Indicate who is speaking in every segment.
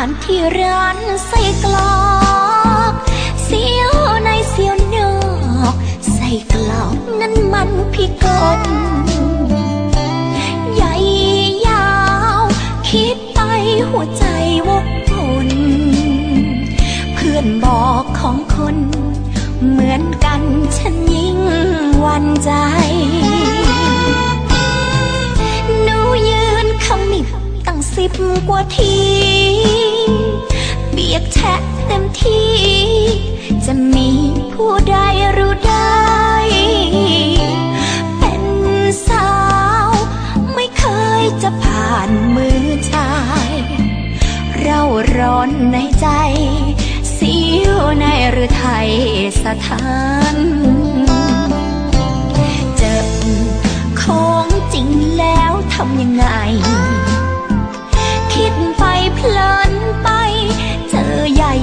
Speaker 1: านที่ร้านไส้กรอกเสียวในเสียวนอกไส้กรอกนั้นมันพิกลใหญ่ยาว คิดไปหัวใจวกวนเพื่อนบอกของคน เหมือนกันฉันยิ่งวันใจหนูยืนขมิบตั้งสิบกว่าที ร้อนในใจ เสียวในหรือไทยสถานเจอของจริงแล้วทำยังไง คิดไปเพลินไป เจอใหญ่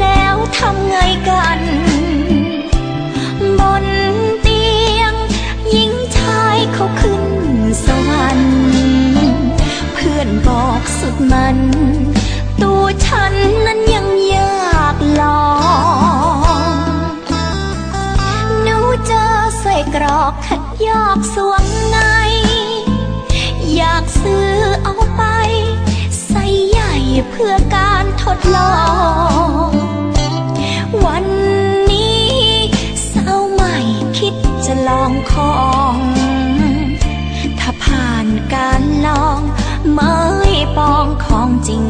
Speaker 1: แล้วทำไงกันบนเตียงหญิงชายเขาขึ้นสวรรค์เพื่อนบอกสุดมัน ฉันนั้นยังยากลองหนูเจอใส่กรอกขัดยอกสวมใน อยากซื้อเอาไป ใส่ใหญ่เพื่อการทดลอง วันนี้สาวใหม่คิดจะลองของ ถ้าผ่านการลอง ไม่ปองของจริง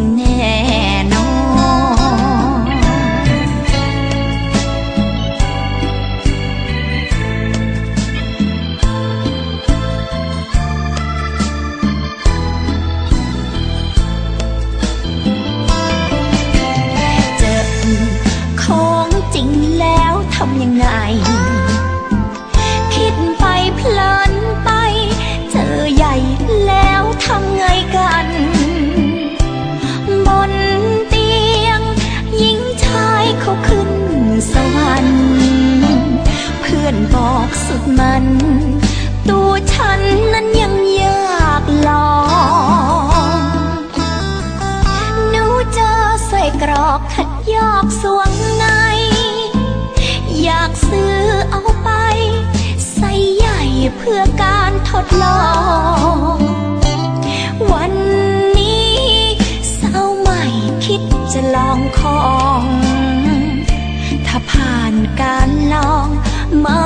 Speaker 1: ทำยังไง คิดไปเพลินไป เจอใหญ่แล้วทำไงกัน บนเตียงหญิงชายเขาขึ้นสวรรค์เพื่อนบอกสุดมัน ตัวฉันนั้นยังยากลองหนูเจอใส่กรอกขัดยอกสวงใน อยากซื้อเอาไป ใส่ใหญ่เพื่อการทดลอง วันนี้สาวใหม่คิดจะลองของ ถ้าผ่านการลองไม่